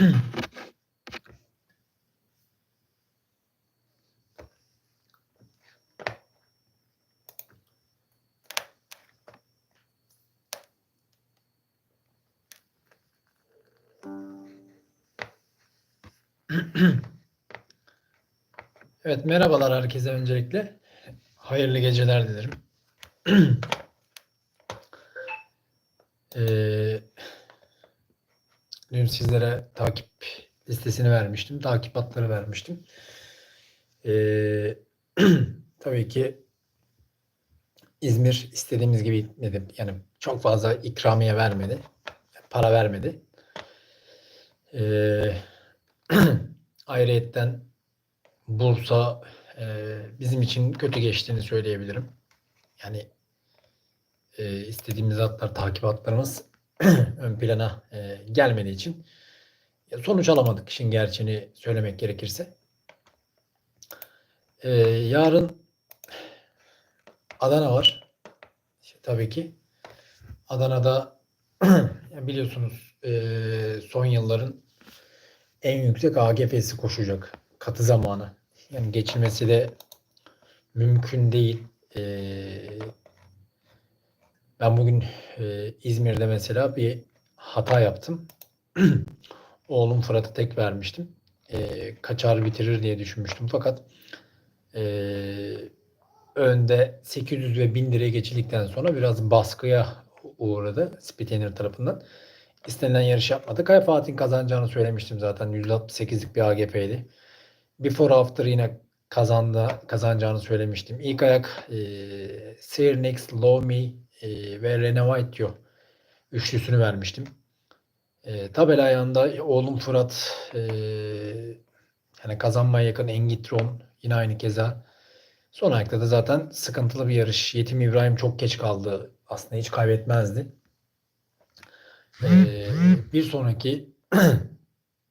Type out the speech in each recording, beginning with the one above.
Evet, merhabalar herkese öncelikle. Hayırlı geceler dilerim. Ee, dün sizlere takip listesini vermiştim. Takip hatları vermiştim. Ee, tabii ki İzmir istediğimiz gibi gitmedi. Yani çok fazla ikramiye vermedi. Para vermedi. Ee, ayrıyetten Bursa e, bizim için kötü geçtiğini söyleyebilirim. Yani e, istediğimiz atlar, takip atlarımız ön plana e, gelmediği için sonuç alamadık işin gerçeğini söylemek gerekirse. E, yarın Adana var. İşte tabii ki Adana'da biliyorsunuz e, son yılların en yüksek AGF'si koşacak katı zamanı. Yani geçilmesi de mümkün değil. Ee, ben bugün e, İzmir'de mesela bir hata yaptım. Oğlum Fırat'ı tek vermiştim. Ee, kaçar bitirir diye düşünmüştüm. Fakat e, önde 800 ve 1000 liraya geçildikten sonra biraz baskıya uğradı Spitainer tarafından. İstenilen yarış yapmadı. Kaya Fatih'in kazanacağını söylemiştim zaten. %68'lik bir AGP'ydi. Before After yine kazandı, kazanacağını söylemiştim. İlk ayak e, Sear Next, Low Me e, ve Renovitio üçlüsünü vermiştim. E, tabela ayağında oğlum Fırat e, yani kazanmaya yakın Engitron yine aynı keza. Son ayakta da zaten sıkıntılı bir yarış. Yetim İbrahim çok geç kaldı. Aslında hiç kaybetmezdi. E, bir sonraki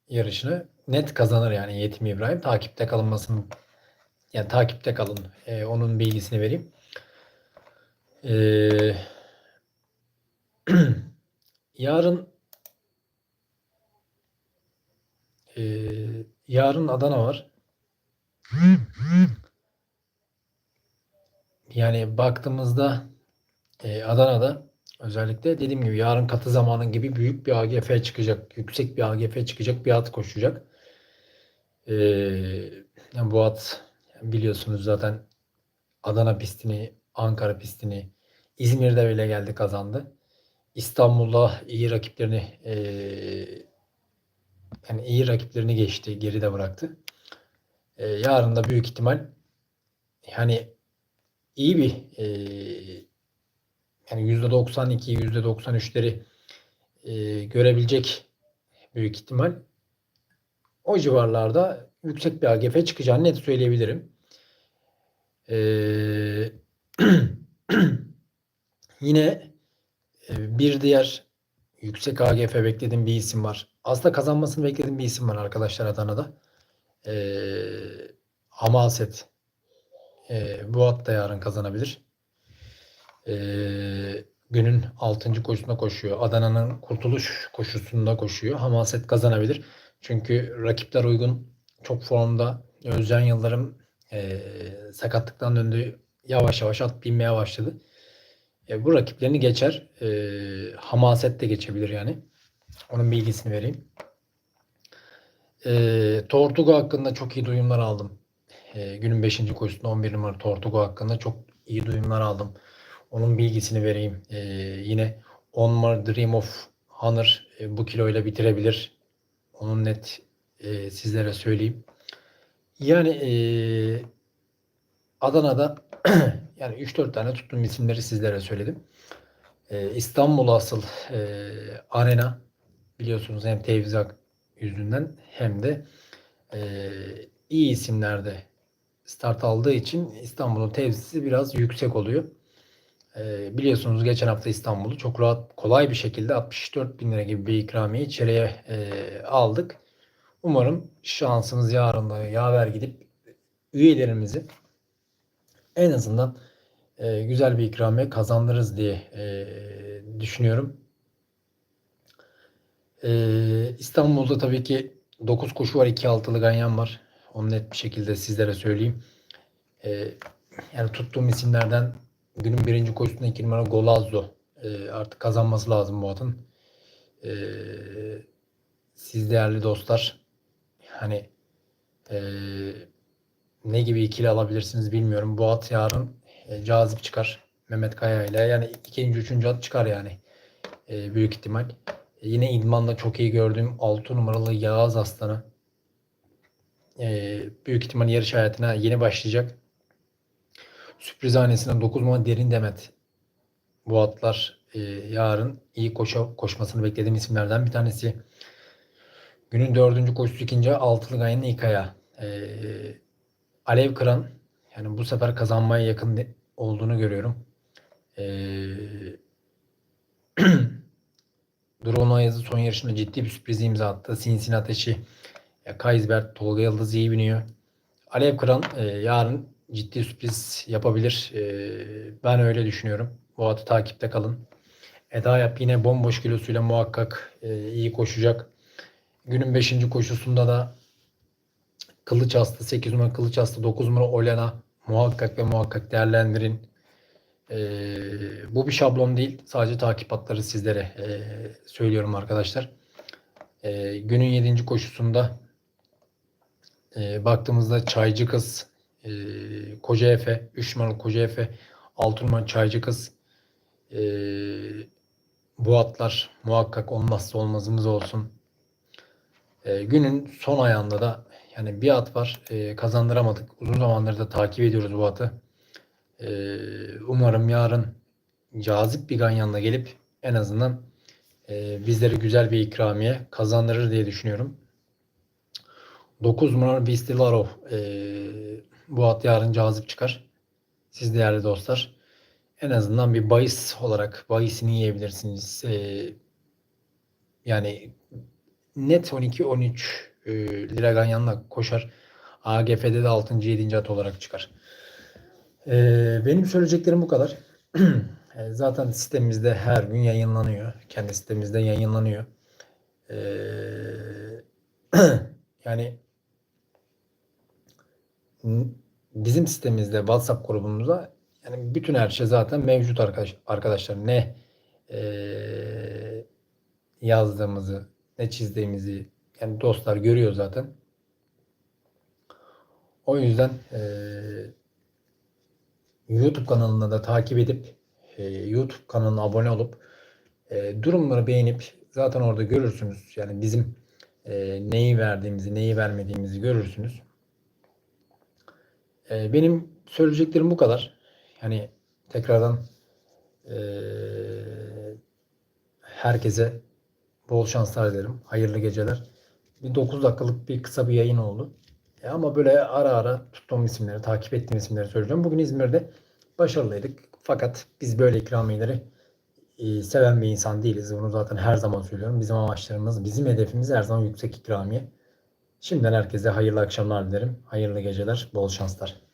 yarışını net kazanır yani Yetim İbrahim. Takipte kalınmasını yani takipte kalın. Ee, onun bilgisini vereyim. Ee, yarın e, yarın Adana var. Yani baktığımızda e, Adana'da özellikle dediğim gibi yarın katı zamanı gibi büyük bir AGF çıkacak. Yüksek bir AGF çıkacak bir at koşacak. Ee, yani bu at biliyorsunuz zaten Adana pistini, Ankara pistini, İzmir'de bile geldi kazandı. İstanbul'da iyi rakiplerini e, yani iyi rakiplerini geçti, geride bıraktı. E, yarın da büyük ihtimal yani iyi bir e, yani %92, %93'leri e, görebilecek büyük ihtimal o civarlarda yüksek bir AGF çıkacağını net söyleyebilirim. Ee, yine e, bir diğer yüksek AGF beklediğim bir isim var. Aslında kazanmasını beklediğim bir isim var arkadaşlar Adana'da. Ee, Hamaset. Ee, bu at da yarın kazanabilir. Ee, günün 6. koşusunda koşuyor. Adana'nın kurtuluş koşusunda koşuyor. Hamaset kazanabilir. Çünkü rakipler uygun. Çok formda. Özcan Yıldırım e, sakatlıktan döndü. Yavaş yavaş at binmeye başladı. E, bu rakiplerini geçer. E, hamaset de geçebilir yani. Onun bilgisini vereyim. E, Tortuga hakkında çok iyi duyumlar aldım. E, günün 5. koşusunda 11 numara Tortuga hakkında çok iyi duyumlar aldım. Onun bilgisini vereyim. E, yine On More Dream of Honor e, bu kiloyla bitirebilir. Onun net e, sizlere söyleyeyim. Yani e, Adana'da yani 3-4 tane tuttuğum isimleri sizlere söyledim. E, İstanbul asıl e, arena biliyorsunuz hem tevzak yüzünden hem de e, iyi isimlerde start aldığı için İstanbul'un tevzisi biraz yüksek oluyor. E, biliyorsunuz geçen hafta İstanbul'u çok rahat kolay bir şekilde 64 bin lira gibi bir ikramiye içeriye e, aldık. Umarım şansımız yarın da yaver gidip üyelerimizi en azından e, güzel bir ikramiye kazandırırız diye e, düşünüyorum. Ee, İstanbul'da tabii ki 9 koşu var, 2 altılı ganyan var. Onu net bir şekilde sizlere söyleyeyim. Ee, yani tuttuğum isimlerden günün birinci koşusunda 2 numara Golazzo. Ee, artık kazanması lazım bu atın. Ee, siz değerli dostlar hani ee, ne gibi ikili alabilirsiniz bilmiyorum. Bu at yarın e, cazip çıkar. Mehmet Kaya ile yani ikinci, üçüncü at çıkar yani. E, büyük ihtimal. E, yine idmanda çok iyi gördüğüm 6 numaralı Yağız Aslanı. E, büyük ihtimal yarış hayatına yeni başlayacak. Sürpriz hanesine 9 numara Derin Demet. Bu atlar e, yarın iyi koşa, koşmasını beklediğim isimlerden bir tanesi. Günün dördüncü koşusu ikinci altılı gayenin ilk ayağı. Alev Kıran yani bu sefer kazanmaya yakın olduğunu görüyorum. Ee, Drone Ayaz'ı son yarışında ciddi bir sürpriz imza attı. Sinsin Ateşi, ya Kaysbert, Tolga Yıldız iyi biniyor. Alev Kıran e, yarın ciddi sürpriz yapabilir. E, ben öyle düşünüyorum. Bu atı takipte kalın. Eda Yap yine bomboş kilosuyla muhakkak e, iyi koşacak. Günün 5. koşusunda da Kılıç Aslı 8 numara Kılıç Aslı 9 numara Olena muhakkak ve muhakkak değerlendirin. Ee, bu bir şablon değil. Sadece takip hatları sizlere ee, söylüyorum arkadaşlar. Ee, günün 7. koşusunda ee, baktığımızda Çaycı Kız, ee, Koca Efe, 3 numaralı Koca Efe, 6 numaralı Çaycı Kız. Ee, bu atlar muhakkak olmazsa olmazımız olsun. Ee, günün son ayağında da yani bir at var ee, kazandıramadık. Uzun zamandır da takip ediyoruz bu atı. Ee, umarım yarın cazip bir ganyanla gelip en azından e, bizlere güzel bir ikramiye kazandırır diye düşünüyorum. 9 numaralı Bistilarov. Ee, bu at yarın cazip çıkar. Siz değerli dostlar. En azından bir bahis olarak bahisini yiyebilirsiniz. Ee, yani net 12-13 e, lira ganyanla koşar. AGF'de de 6. 7. at olarak çıkar. Ee, benim söyleyeceklerim bu kadar. E, Zaten sitemizde her gün yayınlanıyor. Kendi sitemizde yayınlanıyor. Ee, yani bizim sitemizde WhatsApp grubumuzda yani bütün her şey zaten mevcut arkadaş, arkadaşlar. Ne ee, yazdığımızı, ne çizdiğimizi yani dostlar görüyor zaten. O yüzden eee, YouTube kanalına da takip edip eee, YouTube kanalına abone olup eee, durumları beğenip zaten orada görürsünüz. Yani bizim eee, neyi verdiğimizi, neyi vermediğimizi görürsünüz. Eee, benim söyleyeceklerim bu kadar. Yani tekrardan eee, herkese bol şanslar dilerim. Hayırlı geceler. Bir 9 dakikalık bir kısa bir yayın oldu. E ama böyle ara ara tuttuğum isimleri, takip ettiğim isimleri söyleyeceğim. Bugün İzmir'de başarılıydık. Fakat biz böyle ikramiyeleri e, seven bir insan değiliz. Bunu zaten her zaman söylüyorum. Bizim amaçlarımız, bizim hedefimiz her zaman yüksek ikramiye. Şimdiden herkese hayırlı akşamlar dilerim. Hayırlı geceler, bol şanslar.